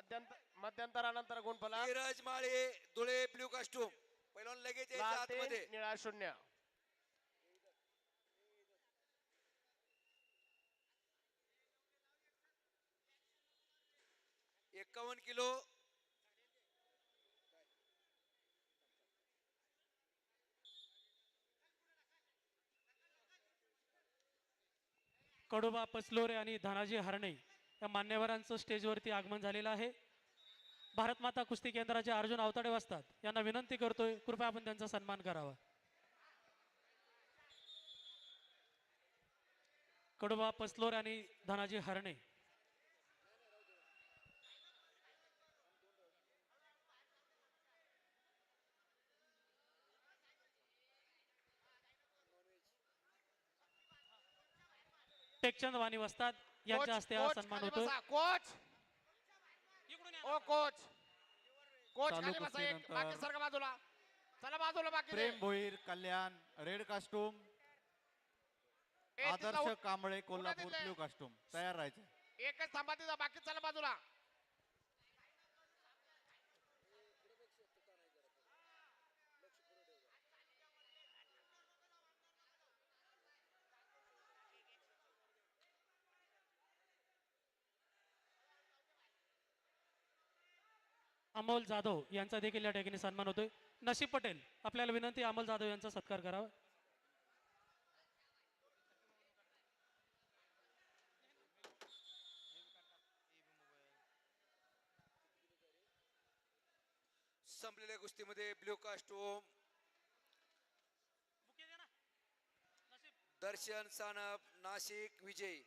मध्यंतर मध्यंतरानंतर गुणफलक नीरज माळे धुळे ब्ल्यू कास्टूम पहिलवान लगेच यायचं लाल तीन आतमध्ये. निळा शून्य. एकावन्न किलो. कडोबा पसलोरे आणि धनाजी हरणे. या मान्यवरांचं स्टेजवरती आगमन झालेलं आहे. भारतमाता कुस्ती केंद्राचे अर्जुन अवताडे वाचतात यांना विनंती करतोय कृपया आपण त्यांचा सन्मान करावा. कडोबा पसलोर आणि धनाजी हरणे. टेकचंद वाणी वसतात यांच्या हस्ते हा सन्मान होतो कोच. ओ कोच. कोच चालू खाली बसा एक कुस्तीनंतर बाकी सरका बाजूला चला बाजूला बाकी Prem Bhoir Kalyan red costume Adarsh Kamble Kolhapur blue costume. तयार राहायचे. एकच थांबा तिथं बाकी चला बाजूला. अमोल जाधव यांचा देखील या ठिकाणी सन्मान होतोय. नशीब पटेल आपल्याला विनंती अमोल जाधव यांचा सत्कार करावा. संपलेल्या कुस्तीमध्ये ब्ल्यू कास्टूम दर्शन सानप नाशिक विजय.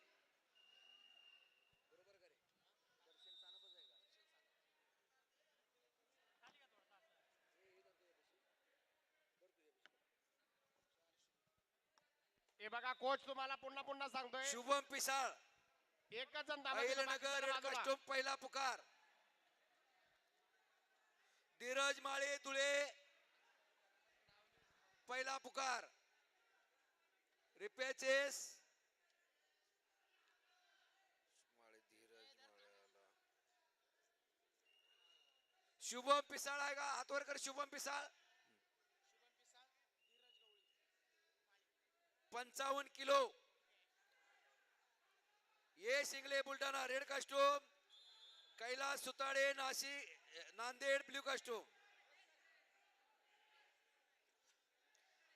हे बघा कोच तुम्हाला पुन्हा पुन्हा सांगतोय. शुभम पिसाळ. एकच जण थांबा तिथं, बाकी अहिलनगर चला रेड बाजूला. कास्टूम पहिला पुकार. धीरज माळे धुळे. पहिला पुकार. रिपेचेस माळे धीरज. शुभम पिसाळ आहे का? हातवर कर शुभम पिसाळ. पंचावन्न किलो. ये Shingale Buldhana red costume Kailas Sutade Nashik Nanded blue costume.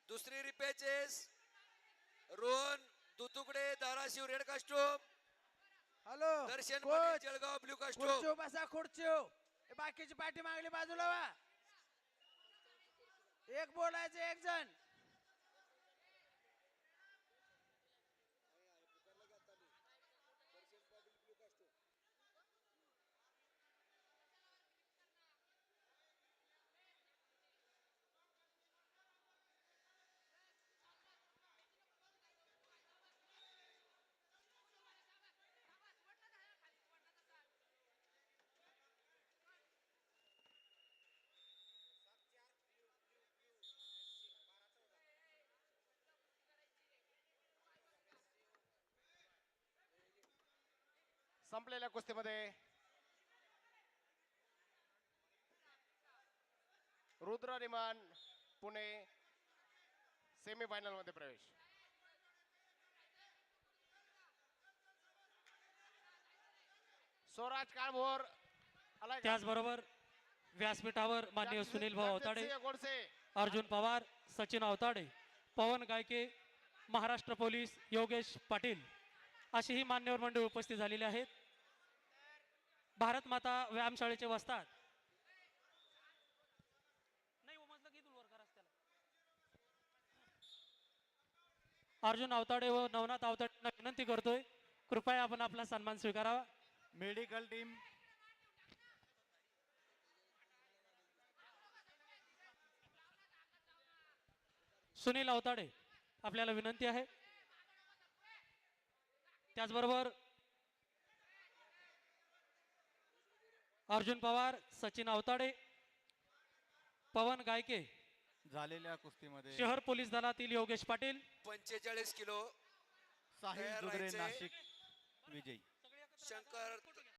दुसरी repechage Rohan Dutukade Dharashiv red costume. Hello Darshan Patil Jalgaon blue costume. खुर्चीव बसा खुर्चीव हे बाकीची पाठी मागली बाजूला वा. एक बोलायचं एक जण. संपलेल्या कुस्तीमध्ये. रुद्र रिमान पुणे सेमीफायनलमध्ये प्रवेश. स्वराज काळभोर? त्याचबरोबर व्यासपीठावर माननीय सुनील भाऊ अवताडे अर्जुन पवार सचिन अवताडे पवन गायके महाराष्ट्र पोलीस योगेश पाटील अशी ही मान्यवर मंडळी उपस्थित झालेली आहेत. भारत माता व्यायामशाळेचे वस्तात नाही उमजलं की त्याला. अर्जुन अवताडे व नवनाथ अवताडेंना विनंती करतोय कृपया आपण आपला सन्मान स्वीकारावा. Medical team. सुनील अवताडे आपल्याला विनंती आहे. त्याचबरोबर अर्जुन पवार सचिन अवताडे पवन गायके. झालेल्या कुस्तीमध्ये. शहर पोलीस दलातील योगेश पाटील. पंचेचाळीस किलो साहिल तयार जुगरे राहायचे. नाशिक विजयी. शंकर